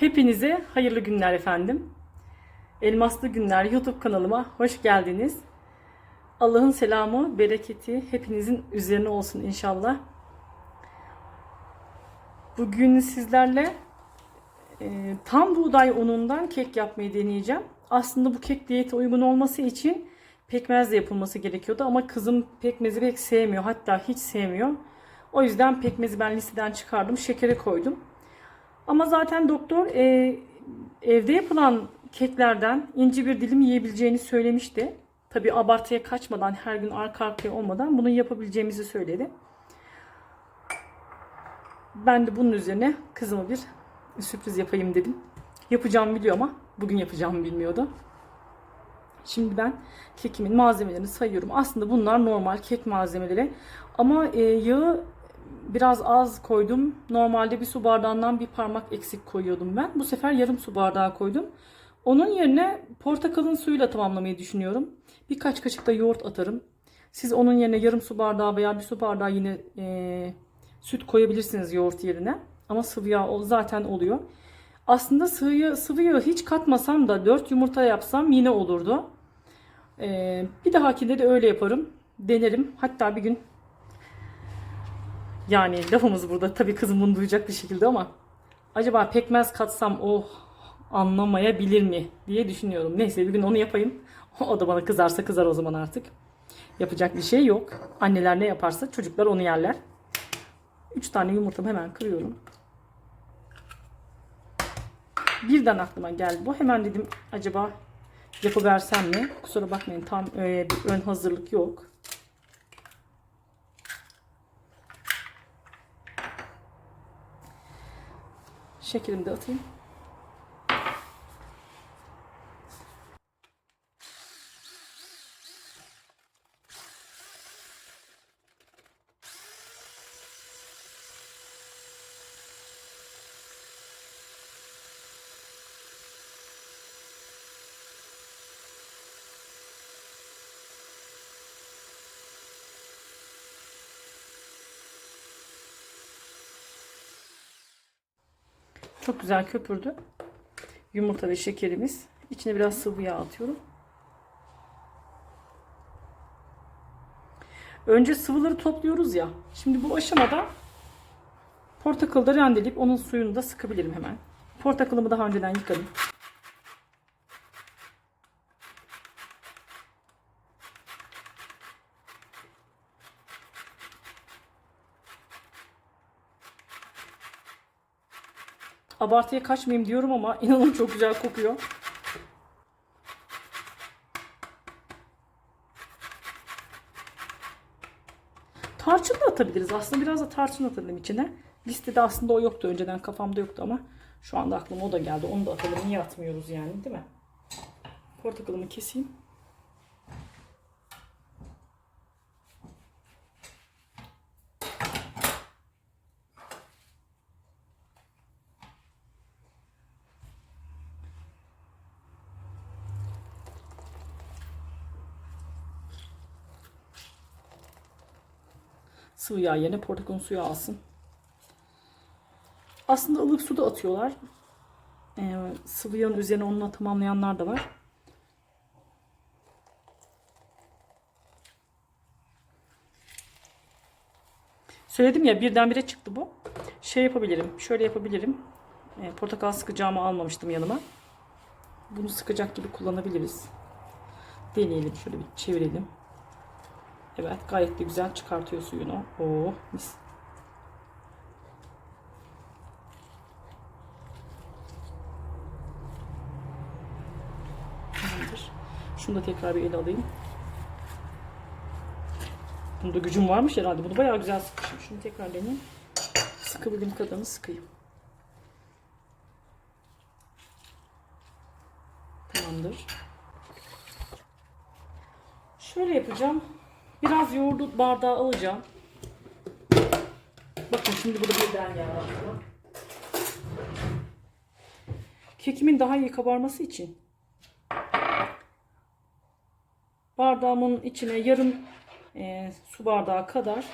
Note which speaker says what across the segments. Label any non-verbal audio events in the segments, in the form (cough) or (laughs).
Speaker 1: Hepinize hayırlı günler efendim. Elmaslı Günler YouTube kanalıma hoş geldiniz. Allah'ın selamı, bereketi hepinizin üzerine olsun inşallah. Bugün sizlerle e, tam buğday unundan kek yapmayı deneyeceğim. Aslında bu kek diyete uygun olması için pekmezle yapılması gerekiyordu ama kızım pekmezi pek sevmiyor. Hatta hiç sevmiyor. O yüzden pekmezi ben listeden çıkardım. Şekere koydum. Ama zaten doktor e, evde yapılan keklerden ince bir dilim yiyebileceğini söylemişti. Tabi abartıya kaçmadan her gün arka arkaya olmadan bunu yapabileceğimizi söyledi. Ben de bunun üzerine kızıma bir sürpriz yapayım dedim. Yapacağımı biliyor ama bugün yapacağımı bilmiyordu. Şimdi ben kekimin malzemelerini sayıyorum. Aslında bunlar normal kek malzemeleri. Ama e, yağı biraz az koydum. Normalde bir su bardağından bir parmak eksik koyuyordum ben. Bu sefer yarım su bardağı koydum. Onun yerine portakalın suyuyla tamamlamayı düşünüyorum. Birkaç kaşık da yoğurt atarım. Siz onun yerine yarım su bardağı veya bir su bardağı yine e, süt koyabilirsiniz yoğurt yerine. Ama sıvı yağ zaten oluyor. Aslında sıvı, sıvı yağı hiç katmasam da 4 yumurta yapsam yine olurdu. E, bir dahakinde de öyle yaparım. Denerim. Hatta bir gün yani lafımız burada tabii kızım bunu duyacak bir şekilde ama acaba pekmez katsam oh anlamayabilir mi diye düşünüyorum. Neyse bir gün onu yapayım. O da bana kızarsa kızar o zaman artık. Yapacak bir şey yok. Anneler ne yaparsa çocuklar onu yerler. 3 tane yumurtamı hemen kırıyorum. Birden aklıma geldi bu. Hemen dedim acaba yapıversem mi? Kusura bakmayın tam öyle bir ön hazırlık yok. Şekerimi de atayım. Çok güzel köpürdü. Yumurta ve şekerimiz. İçine biraz sıvı yağ atıyorum. Önce sıvıları topluyoruz ya. Şimdi bu aşamada portakalı da rendeleyip onun suyunu da sıkabilirim hemen. Portakalımı daha önceden yıkadım. Abartıya kaçmayayım diyorum ama (laughs) inanın çok güzel kokuyor. Tarçın da atabiliriz. Aslında biraz da tarçın atalım içine. Listede aslında o yoktu. Önceden kafamda yoktu ama şu anda aklıma o da geldi. Onu da atalım. Niye atmıyoruz yani değil mi? Portakalımı keseyim. Sıvı yağ yerine portakal suyu alsın. Aslında ılık su da atıyorlar. Ee, sıvı yağın üzerine onunla tamamlayanlar da var. Söyledim ya birdenbire çıktı bu. Şey yapabilirim. Şöyle yapabilirim. Ee, portakal sıkacağımı almamıştım yanıma. Bunu sıkacak gibi kullanabiliriz. Deneyelim. Şöyle bir çevirelim. Evet gayet de güzel çıkartıyor suyunu. Oo mis. Tamamdır. Şunu da tekrar bir ele alayım. Bunda gücüm varmış herhalde. Bunu bayağı güzel sıkmışım. Şunu tekrar deneyeyim. Sıkabildiğim kadarını sıkayım. Tamamdır. Şöyle yapacağım. Biraz yoğurdu bardağı alacağım. Bakın şimdi burada birden yağ. Kekimin daha iyi kabarması için bardağımın içine yarım e, su bardağı kadar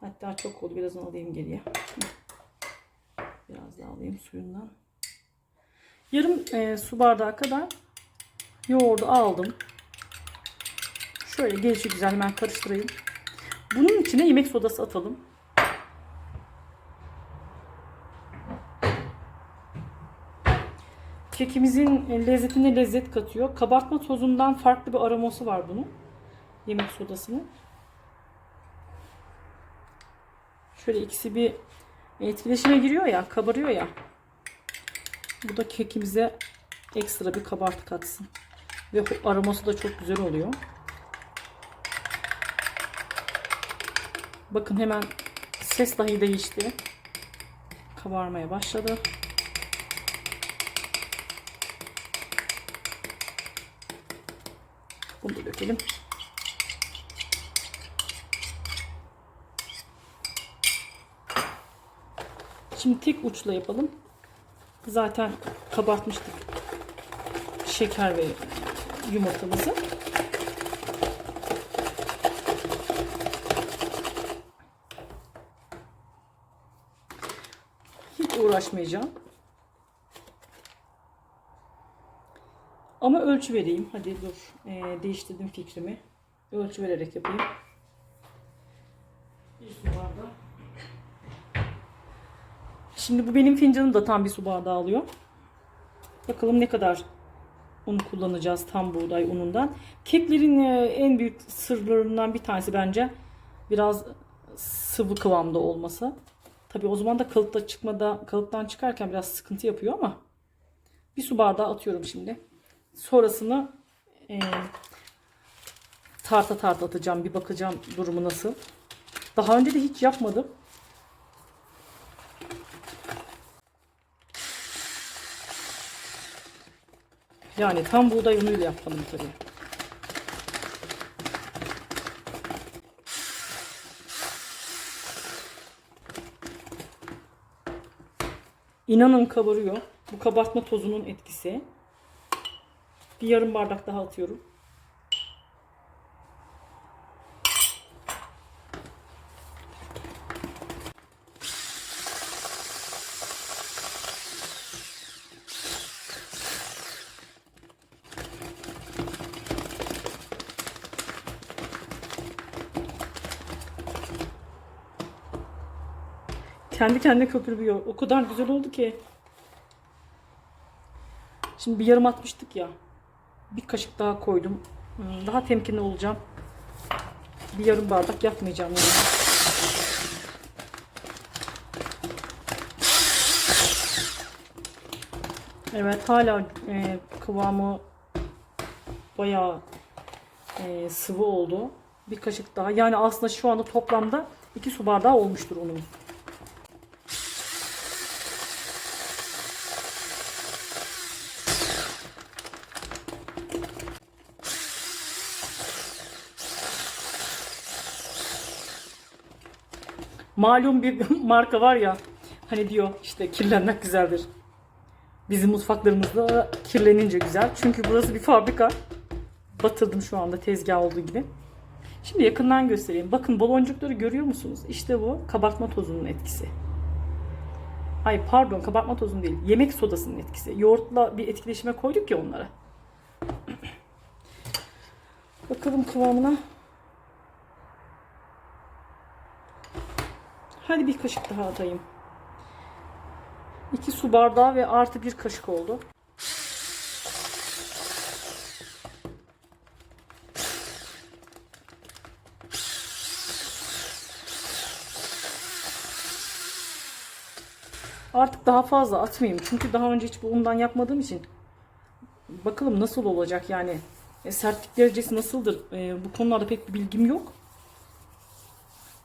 Speaker 1: hatta çok oldu birazını alayım geriye. Biraz daha alayım suyundan. Yarım e, su bardağı kadar yoğurdu aldım. Şöyle gelişi güzel hemen karıştırayım. Bunun içine yemek sodası atalım. Kekimizin lezzetine lezzet katıyor. Kabartma tozundan farklı bir aroması var bunun. Yemek sodasının. Şöyle ikisi bir etkileşime giriyor ya, kabarıyor ya. Bu da kekimize ekstra bir kabartı katsın. Ve aroması da çok güzel oluyor. Bakın hemen ses dahi değişti. Kabarmaya başladı. Bunu da dökelim. Şimdi tek uçla yapalım. Zaten kabartmıştık şeker ve yumurtamızı. Hiç uğraşmayacağım. Ama ölçü vereyim. Hadi dur. Ee, değiştirdim fikrimi. Ölçü vererek yapayım. Bir su bardağı. Şimdi bu benim fincanım da tam bir su bardağı alıyor. Bakalım ne kadar un kullanacağız tam buğday unundan. Keklerin e, en büyük sırlarından bir tanesi bence biraz sıvı kıvamda olması. Tabi o zaman da kalıpta çıkmada kalıptan çıkarken biraz sıkıntı yapıyor ama bir su bardağı atıyorum şimdi. Sonrasını e, tarta tarta atacağım. Bir bakacağım durumu nasıl. Daha önce de hiç yapmadım. Yani tam buğday unuyla yapalım tabii. İnanın kabarıyor. Bu kabartma tozunun etkisi. Bir yarım bardak daha atıyorum. Kendi kendine köpürüyor. O kadar güzel oldu ki. Şimdi bir yarım atmıştık ya. Bir kaşık daha koydum. Daha temkinli olacağım. Bir yarım bardak yapmayacağım yani. Evet hala e, kıvamı bayağı e, sıvı oldu. Bir kaşık daha. Yani aslında şu anda toplamda 2 su bardağı olmuştur unumuz. Malum bir (laughs) marka var ya hani diyor işte kirlenmek güzeldir. Bizim mutfaklarımızda kirlenince güzel. Çünkü burası bir fabrika. Batırdım şu anda tezgah olduğu gibi. Şimdi yakından göstereyim. Bakın baloncukları görüyor musunuz? İşte bu kabartma tozunun etkisi. Ay pardon kabartma tozun değil. Yemek sodasının etkisi. Yoğurtla bir etkileşime koyduk ya onları. (clears throat) Bakalım kıvamına. Hadi bir kaşık daha atayım. 2 su bardağı ve artı bir kaşık oldu. Artık daha fazla atmayayım. Çünkü daha önce hiç bu undan yapmadığım için. Bakalım nasıl olacak yani. E, sertlik derecesi nasıldır? E, bu konularda pek bir bilgim yok.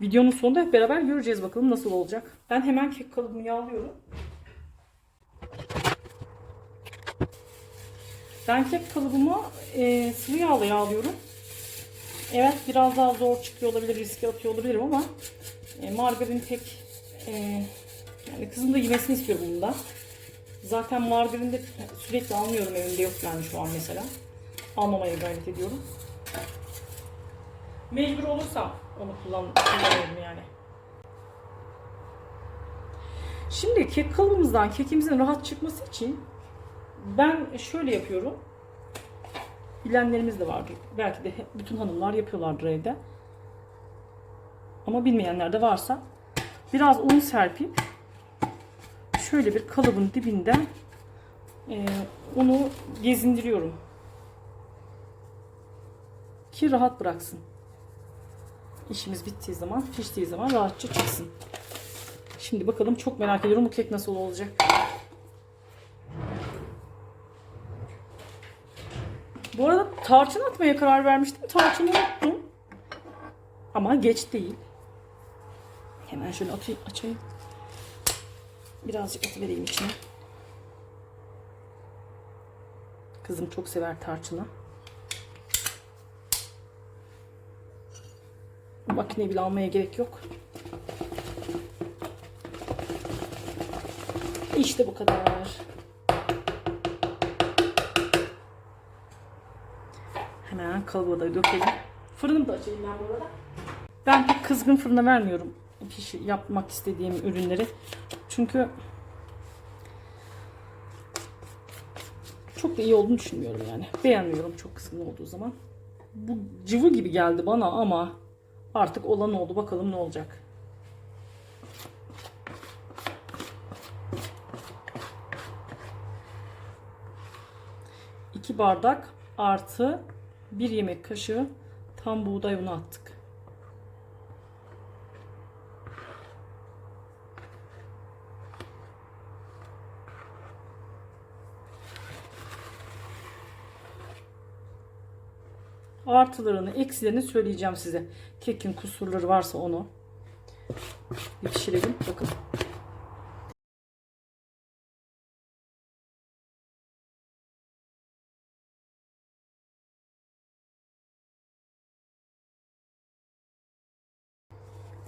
Speaker 1: Videonun sonunda hep beraber göreceğiz bakalım nasıl olacak. Ben hemen kek kalıbımı yağlıyorum. Ben kek kalıbımı e, sıvı yağla yağlıyorum. Evet biraz daha zor çıkıyor olabilir, riske atıyor olabilirim ama e, margarin pek e, yani kızım da yemesini istiyor bundan. Zaten margarin de sürekli almıyorum evimde yok yani şu an mesela. Almamaya gayret ediyorum. Mecbur olursam onu kullan kullanıyorum yani. Şimdi kek kalıbımızdan kekimizin rahat çıkması için ben şöyle yapıyorum. Bilenlerimiz de vardır. Belki de bütün hanımlar yapıyorlardır evde. Ama bilmeyenler de varsa biraz un serpip şöyle bir kalıbın dibinden e, unu gezindiriyorum. Ki rahat bıraksın. İşimiz bittiği zaman, piştiği zaman rahatça çıksın. Şimdi bakalım çok merak ediyorum bu kek nasıl olacak. Bu arada tarçın atmaya karar vermiştim. Tarçını unuttum. Ama geç değil. Hemen şöyle atayım, açayım. Birazcık atıvereyim içine. Kızım çok sever tarçını. Makine bile almaya gerek yok. İşte bu kadar. Hemen kalıba da dökelim. Fırınımı da açayım ben bu arada. Ben pek kızgın fırına vermiyorum pişi yapmak istediğim ürünleri. Çünkü çok da iyi olduğunu düşünmüyorum yani. Beğenmiyorum çok kızgın olduğu zaman. Bu cıvı gibi geldi bana ama artık olan oldu. Bakalım ne olacak. İki bardak artı bir yemek kaşığı tam buğday unu attık. Artılarını, eksilerini söyleyeceğim size. Kekin kusurları varsa onu bir pişirelim. Bakın.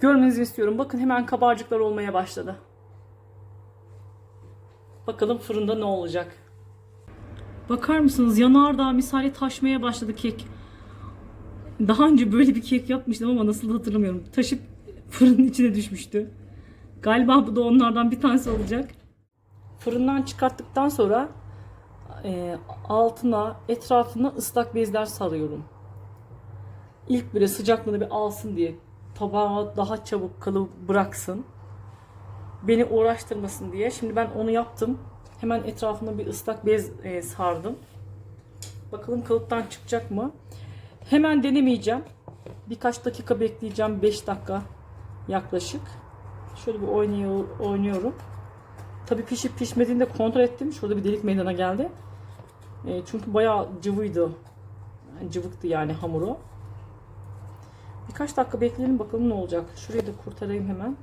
Speaker 1: Görmenizi istiyorum. Bakın hemen kabarcıklar olmaya başladı. Bakalım fırında ne olacak. Bakar mısınız? Yanardağ misali taşmaya başladı kek. Daha önce böyle bir kek yapmıştım ama nasıl hatırlamıyorum. Taşıp fırının içine düşmüştü. Galiba bu da onlardan bir tanesi olacak. Fırından çıkarttıktan sonra e, altına, etrafına ıslak bezler sarıyorum. İlk böyle sıcaklığını bir alsın diye tabağa daha çabuk kalıp bıraksın. Beni uğraştırmasın diye. Şimdi ben onu yaptım. Hemen etrafına bir ıslak bez e, sardım. Bakalım kalıptan çıkacak mı? Hemen denemeyeceğim. Birkaç dakika bekleyeceğim. 5 dakika yaklaşık. Şöyle bir oynuyor, oynuyorum. Tabii pişip pişmediğini de kontrol ettim. Şurada bir delik meydana geldi. E, çünkü bayağı cıvıydı. Yani cıvıktı yani hamuru. Birkaç dakika bekleyelim bakalım ne olacak. Şurayı da kurtarayım hemen.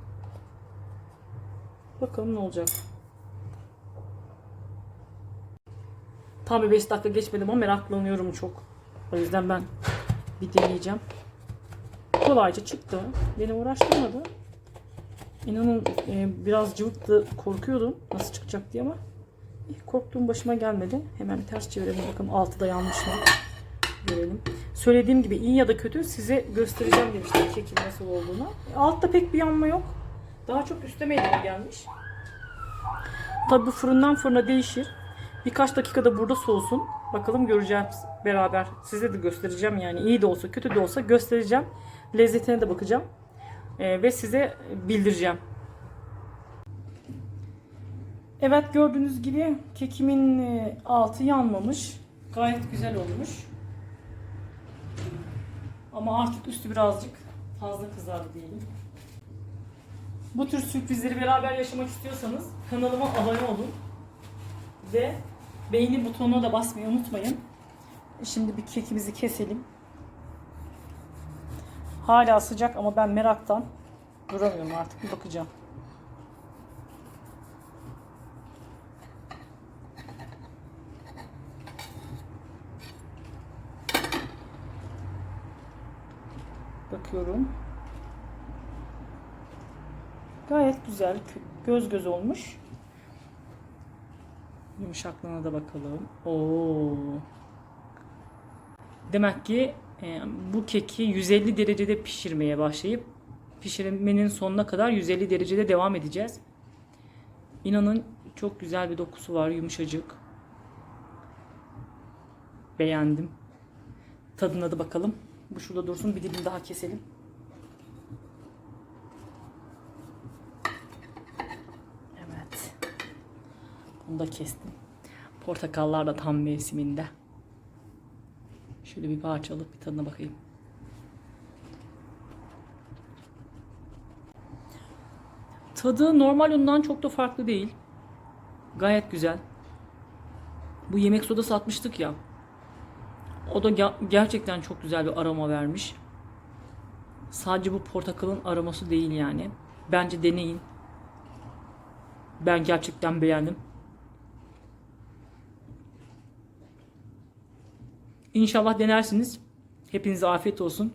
Speaker 1: Bakalım ne olacak. Tam bir 5 dakika geçmedim ama meraklanıyorum çok. O yüzden ben bir deneyeceğim. Kolayca çıktı. Beni uğraştırmadı. İnanın e, biraz cıvıktı. Korkuyordum nasıl çıkacak diye ama eh, korktuğum başıma gelmedi. Hemen ters çevirelim bakalım altı da yanlış mı görelim. Söylediğim gibi iyi ya da kötü size göstereceğim demiştim kekin nasıl olduğunu. E, Altta pek bir yanma yok. Daha çok üste meydana gelmiş. Tabi bu fırından fırına değişir. Birkaç dakikada burada soğusun. Bakalım göreceğiz beraber. Size de göstereceğim yani. iyi de olsa kötü de olsa göstereceğim. Lezzetine de bakacağım. Ee, ve size bildireceğim. Evet gördüğünüz gibi kekimin e, altı yanmamış. Gayet güzel olmuş. Ama artık üstü birazcık fazla kızardı diyelim. Bu tür sürprizleri beraber yaşamak istiyorsanız kanalıma abone olun. Ve beğeni butonuna da basmayı unutmayın. Şimdi bir kekimizi keselim. Hala sıcak ama ben meraktan duramıyorum artık. Bakacağım. Bakıyorum. Gayet güzel. Göz göz olmuş. Yumuşaklığına da bakalım. Oo. Demek ki e, bu keki 150 derecede pişirmeye başlayıp pişirmenin sonuna kadar 150 derecede devam edeceğiz. İnanın çok güzel bir dokusu var, yumuşacık. Beğendim. Tadına da bakalım. Bu şurada dursun, bir dilim daha keselim. Evet. Bunu da kestim. Portakallar da tam mevsiminde. Şöyle bir parça alıp bir tadına bakayım. Tadı normal undan çok da farklı değil. Gayet güzel. Bu yemek sodası atmıştık ya. O da ge- gerçekten çok güzel bir aroma vermiş. Sadece bu portakalın aroması değil yani. Bence deneyin. Ben gerçekten beğendim. İnşallah denersiniz. Hepinize afiyet olsun.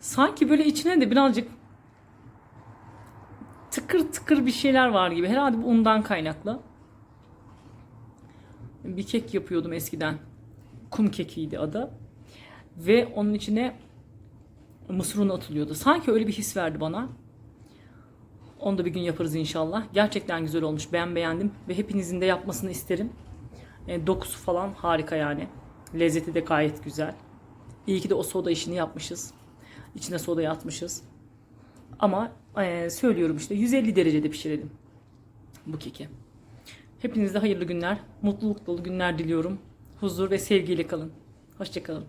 Speaker 1: Sanki böyle içine de birazcık tıkır tıkır bir şeyler var gibi. Herhalde bu undan kaynaklı. Bir kek yapıyordum eskiden. Kum kekiydi adı. Ve onun içine mısır unu atılıyordu. Sanki öyle bir his verdi bana. Onu da bir gün yaparız inşallah. Gerçekten güzel olmuş. Ben beğendim ve hepinizin de yapmasını isterim. E, dokusu falan harika yani. Lezzeti de gayet güzel. İyi ki de o soda işini yapmışız. İçine sodayı atmışız. Ama e, söylüyorum işte 150 derecede pişirelim bu keki. Hepinize hayırlı günler, mutluluk dolu günler diliyorum. Huzur ve sevgiyle kalın. Hoşçakalın.